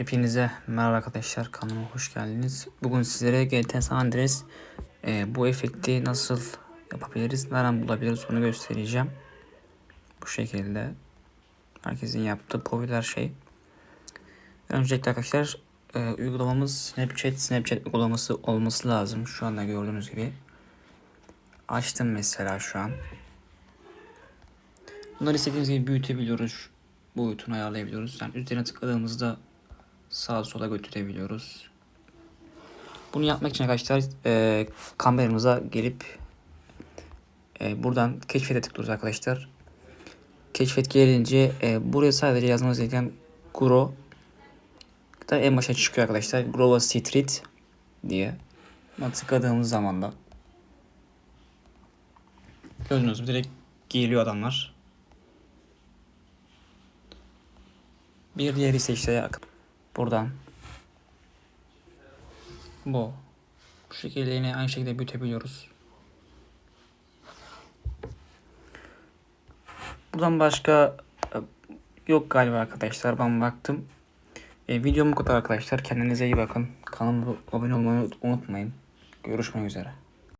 Hepinize merhaba arkadaşlar kanalıma hoş geldiniz. Bugün sizlere GTA San Andreas e, bu efekti nasıl yapabiliriz, nereden bulabiliriz onu göstereceğim. Bu şekilde herkesin yaptığı popüler şey. Öncelikle arkadaşlar e, uygulamamız Snapchat, Snapchat uygulaması olması lazım. Şu anda gördüğünüz gibi. Açtım mesela şu an. Bunları istediğimiz gibi büyütebiliyoruz. Boyutunu ayarlayabiliyoruz. Yani üzerine tıkladığımızda sağa sola götürebiliyoruz. Bunu yapmak için arkadaşlar e, kameramıza gelip e, buradan keşfete tıklıyoruz arkadaşlar. Keşfet gelince e, buraya sadece yazmanız gereken Gro da en başa çıkıyor arkadaşlar. Grova Street diye. Buna tıkladığımız zaman da gördüğünüz gibi direkt geliyor adamlar. Bir diğeri ise işte buradan bu. Bu şekilde yine aynı şekilde büyütebiliyoruz. Buradan başka e, yok galiba arkadaşlar. Ben baktım. E, videom bu kadar arkadaşlar. Kendinize iyi bakın. Kanalıma abone olmayı unutmayın. Görüşmek üzere.